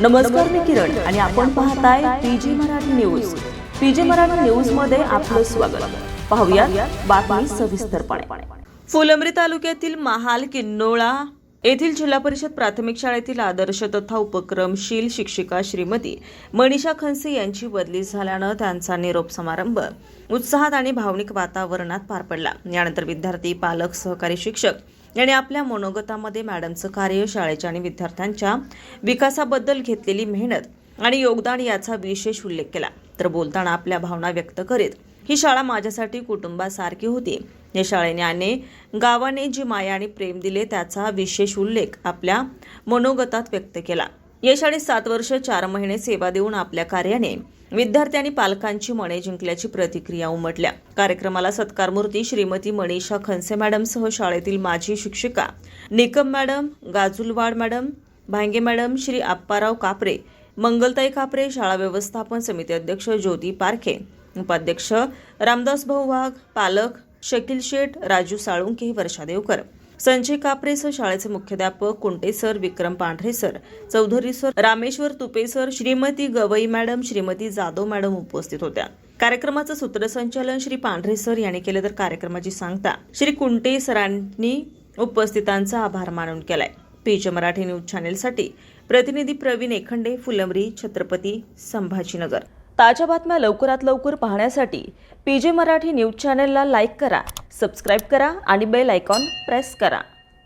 नमस्कार मी किरण आणि आपण पाहताय PG Marathi news. PG Marathi न्यूजमध्ये आपलं स्वागत. पाहूया बातमी सविस्तरपणे. फुलंब्री तालुक्यातील महाल किन्नोळा येथील जिल्हा परिषद प्राथमिक शाळेतील आदर्श तथा उपक्रमशील शिक्षिका श्रीमती मनीषा खनसे यांची बदली झाल्यानं त्यांचा निरोप समारंभ उत्साहात आणि भावनिक वातावरणात पार पडला. यानंतर विद्यार्थी पालक सहकारी शिक्षक यांनी आपल्या मनोगतामध्ये मॅडमचं कार्य शाळेच्या आणि विद्यार्थ्यांच्या विकासाबद्दल घेतलेली मेहनत आणि योगदान याचा विशेष उल्लेख केला. तर बोलताना आपल्या भावना व्यक्त करीत ही शाळा माझ्यासाठी कुटुंबासारखी होती. या शाळेने आणि गावाने जी माया आणि प्रेम दिले त्याचा विशेष उल्लेख आपल्या मनोगतात व्यक्त केला. या शाळेत सात वर्ष चार महिने सेवा देऊन आपल्या कार्याने विद्यार्थी आणि पालकांची मने जिंकल्याची प्रतिक्रिया उमटल्या. कार्यक्रमाला सत्कारमूर्ती श्रीमती मनीषा खनसे मॅडमसह शाळेतील माजी शिक्षिका Nikam madam Gajulwad madam Bhange madam Shri Apparao Kapre Mangaltai Kapre शाळा व्यवस्थापन समिती अध्यक्ष ज्योती पारखे उपाध्यक्ष रामदास भाऊ वाघ पालक शकील शेठ राजू साळुंके वर्षा देवकर संजय कापरे सर शाळेचे मुख्याध्यापक Kunte sir Vikram Pandhare sir Chaudhari sir Rameshwar Tupe sir Shrimati Gawai madam Shrimati Jadhav madam उपस्थित होत्या. कार्यक्रमाचं सूत्रसंचालन श्री पांढरे सर यांनी केलं तर कार्यक्रमाची सांगता श्री कुंटे सरांनी उपस्थितांचा आभार मानून केलाय. पेज मराठी न्यूज चॅनेलसाठी प्रतिनिधी प्रवीण एखंडे फुलंबरी छत्रपती संभाजीनगर. ताज्या बातम्या लवकरात लवकर पाहण्यासाठी पीजे मराठी न्यूज चॅनलला लाईक करा सबस्क्राईब करा आणि बेल आयकॉन प्रेस करा.